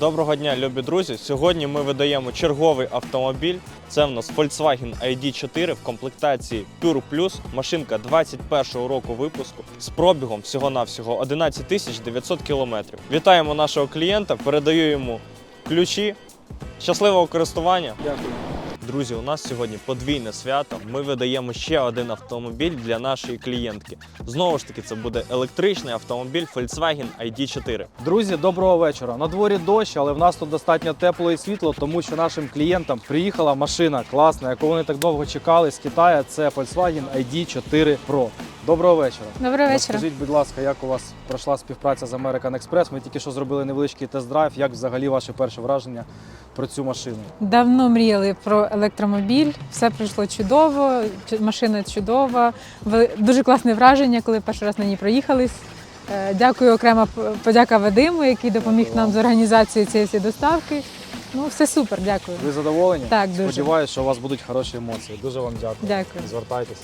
Доброго дня, любі друзі. Сьогодні ми видаємо черговий автомобіль. Це в нас Volkswagen ID4 в комплектації Pure Plus. Машинка 21-го року випуску з пробігом всього-навсього 11 тисяч 900 кілометрів. Вітаємо нашого клієнта, передаю йому ключі. Щасливого користування! Дякую. Друзі, у нас сьогодні подвійне свято. Ми видаємо ще один автомобіль для нашої клієнтки. Знову ж таки, це буде електричний автомобіль Volkswagen ID4. Друзі, доброго вечора. На дворі дощ, але в нас тут достатньо тепло і світло, тому що нашим клієнтам приїхала машина класна, яку вони так довго чекали з Китаю. Це Volkswagen ID4 Pro. Доброго вечора. Доброго вечора. Скажіть, будь ласка, як у вас пройшла співпраця з American Express? Ми тільки що зробили невеличкий тест-драйв. Як взагалі ваше перше враження про цю машину? Давно мріяли про електромобіль. Все пройшло чудово, машина чудова. Дуже класне враження, коли перший раз на ній проїхались. Е, Дякую окрема подяка Вадиму, який допоміг нам з організацією цієї доставки. Ну, все супер, дякую. Ви задоволені? Так, дуже. Сподіваюся, що у вас будуть хороші емоції. Дуже вам дякую. Дякую. Звертайтесь.